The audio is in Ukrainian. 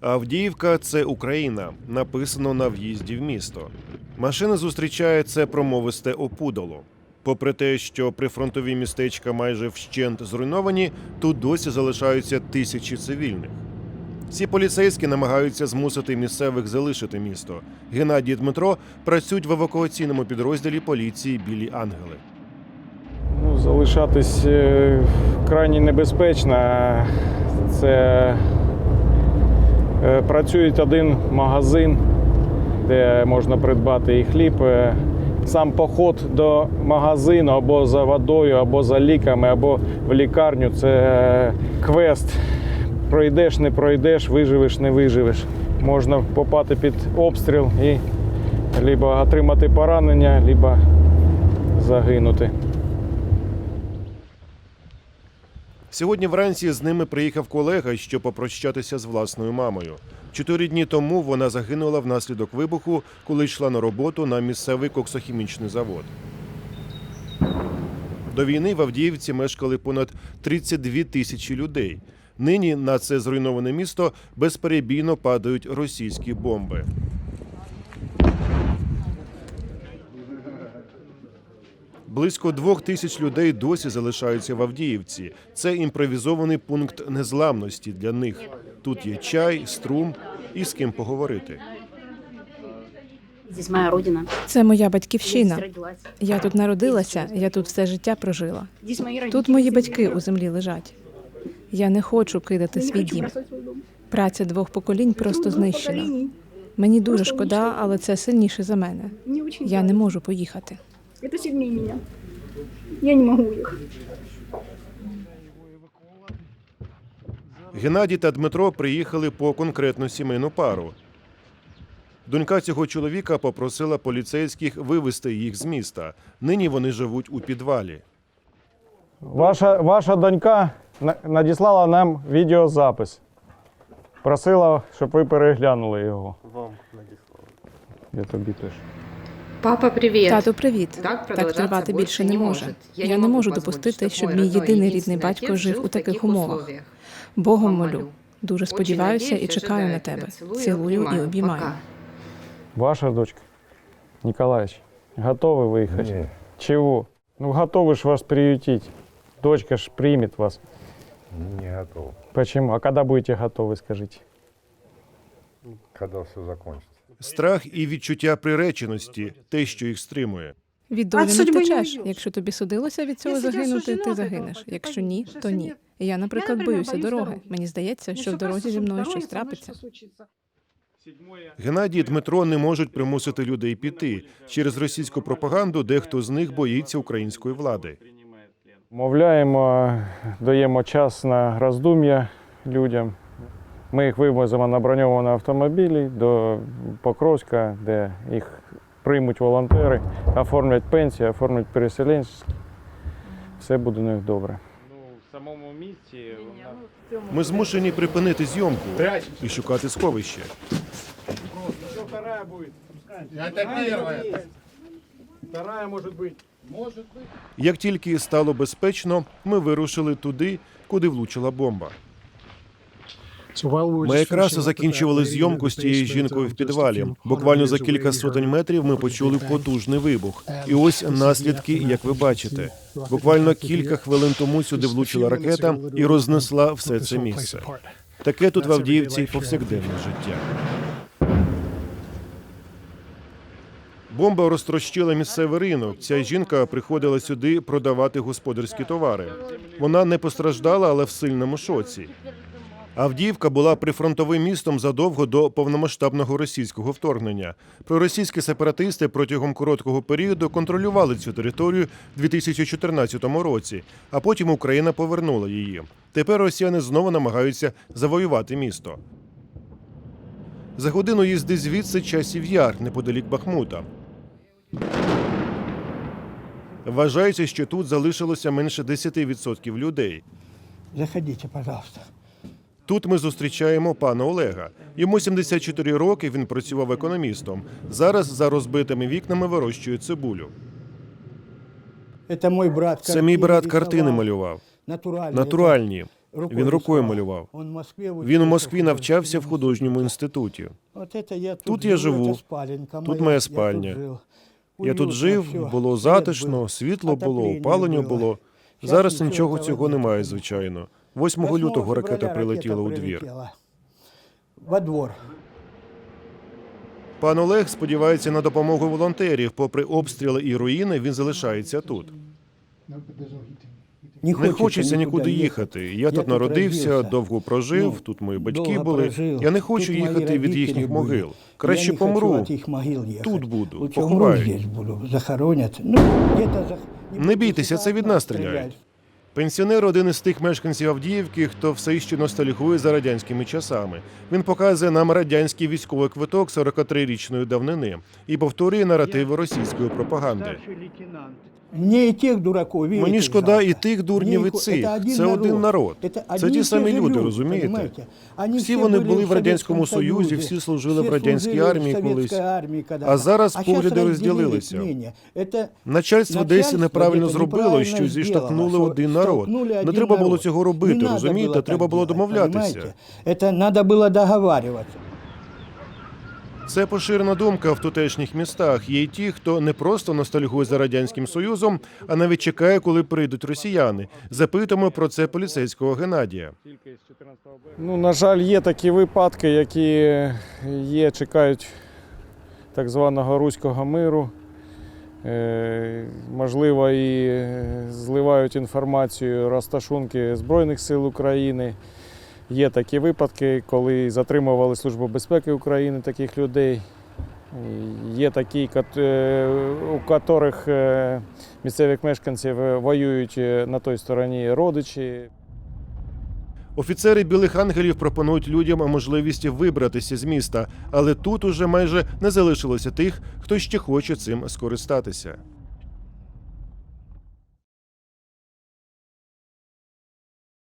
Авдіївка це Україна, написано на в'їзді в місто. Машина зустрічає це промовисте опудало. Попри те, що прифронтові містечка майже вщент зруйновані, тут досі залишаються тисячі цивільних. Ці поліцейські намагаються змусити місцевих залишити місто. Геннадій Дмитро працюють в евакуаційному підрозділі поліції Білі Ангели. Ну, залишатись е, крайні небезпечно. Це працює один магазин, де можна придбати і хліб. Е, Сам поход до магазину або за водою, або за ліками, або в лікарню це е, квест. Пройдеш, не пройдеш, виживеш, не виживеш. Можна попати під обстріл і либо отримати поранення, либо загинути. Сьогодні вранці з ними приїхав колега, щоб попрощатися з власною мамою. Чотири дні тому вона загинула внаслідок вибуху, коли йшла на роботу на місцевий коксохімічний завод. До війни в Авдіївці мешкали понад 32 тисячі людей. Нині на це зруйноване місто безперебійно падають російські бомби. Близько двох тисяч людей досі залишаються в Авдіївці. Це імпровізований пункт незламності для них. Тут є чай, струм і з ким поговорити. Здесь моя родина. Це моя батьківщина. Я тут народилася, я тут все життя прожила. Тут мої батьки у землі лежать. Я не хочу кидати свій дім. Праця двох поколінь просто знищена. Мені дуже шкода, але це сильніше за мене. Я не можу поїхати. Это сильнее меня. Я не могу уехать. Геннадій та Дмитро приїхали по конкретну сімейну пару. Донька цього чоловіка попросила поліцейських вивезти їх з міста. Нині вони живуть у підвалі. Ваша, ваша донька на- надіслала нам відеозапис. Просила, щоб ви переглянули його. Вам надіслала. Я тобі теж. Папа, привет. Тату, привіт. Так Так продовжатися тривати більше не може. может. Я не можу допустити, щоб мій єдиний рідний батько жив у таких умовах. Богом молю. Дуже сподіваюся і чекаю на тебе. Цілую і обіймаю. Ваша дочка, Николаевич, готовы выехать? Нет, Чего? Ну, готовы ж вас приютить. Дочка ж примет вас. не готов. Почему? А когда будете готовы, скажите? Когда все закончится. Страх і відчуття приреченості те, що їх стримує. Від долі не втечеш. Якщо тобі судилося від цього загинути, ти загинеш. Якщо ні, то ні. Я, наприклад, боюся дороги. Мені здається, що в дорозі зі мною щось трапиться. Геннадій і Дмитро не можуть примусити людей піти. Через російську пропаганду дехто з них боїться української влади. Мовляємо, даємо час на роздум'я людям. Ми їх вивозимо на броньовані автомобілі до Покровська, де їх приймуть волонтери, оформлять пенсії, оформлять переселенські. Все буде у них добре. Ну, в самому місті Ми змушені припинити зйомку і шукати сховище. Вторая може бути. Як тільки стало безпечно, ми вирушили туди, куди влучила бомба. Ми якраз закінчували зйомку з тією жінкою в підвалі. Буквально за кілька сотень метрів ми почули потужний вибух. І ось наслідки, як ви бачите. Буквально кілька хвилин тому сюди влучила ракета і рознесла все це місце. Таке тут в Авдіївці повсякденне життя. Бомба розтрощила місцевий ринок. Ця жінка приходила сюди продавати господарські товари. Вона не постраждала, але в сильному шоці. Авдіївка була прифронтовим містом задовго до повномасштабного російського вторгнення. Проросійські сепаратисти протягом короткого періоду контролювали цю територію в 2014 році, а потім Україна повернула її. Тепер росіяни знову намагаються завоювати місто. За годину їзди звідси часів яр неподалік Бахмута. Вважається, що тут залишилося менше 10% людей. Заходите, пожалуйста. Тут ми зустрічаємо пана Олега. Йому 74 роки. Він працював економістом. Зараз за розбитими вікнами вирощує цибулю. Это мой брат. Це мій брат картины картини рисовал. малював. Натуральные. Натуральні. Він рукою малював. Він у Москві навчався в художньому інституті. Тут я живу, тут моя спальня. Я тут жив, було затишно, світло було, опалення було. Зараз нічого цього немає, звичайно. 8 лютого ракета прилетіла у двір. Во двор. Пан Олег сподівається на допомогу волонтерів. Попри обстріли і руїни, він залишається тут. Не хочеться нікуди їхати. Я тут народився, довго прожив. Ну, Тут мої батьки були. Я не хочу їхати від їхніх могил. Краще помру. Тут буду, поховають. Ну. Не бійтеся, це від нас стріляють. Пенсіонер один із тих мешканців Авдіївки, хто все ще ностальгує за радянськими часами. Він показує нам радянський військовий квиток 43-річної давнини і повторює наративи російської пропаганди. Мне и тех дураков, видите, Мені шкода жалко. і тих дурнів, і Мне их- цих. это один Це один народ. Это Це одни ті и самі те же люди, розумієте? понимаете? Они Всі все вони были були в Радянському Советском Союзі, Союзе, всі служили в все радянській служили в армії Советской колись. армії когда. А зараз щас погляди разделились розділилися. мнення. Это Начальство десь Начальство неправильно десь зробило, неправильно що зробило, зіштовхнули що один народ. столкнули Не один треба було народ. цього Не робити, надо розумієте? було Треба так було делать, домовлятися. понимаете? Это надо было договариваться. Це поширена думка в тутешніх містах. Є й ті, хто не просто ностальгує за радянським союзом, а навіть чекає, коли прийдуть росіяни. Запитуємо про це поліцейського Геннадія. Ну, на жаль, є такі випадки, які є, чекають так званого руського миру. Е, можливо, і е, зливають інформацію розташунки Збройних сил України. Є такі випадки, коли затримували Службу безпеки України таких людей. Є такі, е, у яких е, місцевих мешканців воюють е, на той стороні родичі. Офіцери білих ангелів пропонують людям можливість вибратися з міста, але тут уже майже не залишилося тих, хто ще хоче цим скористатися.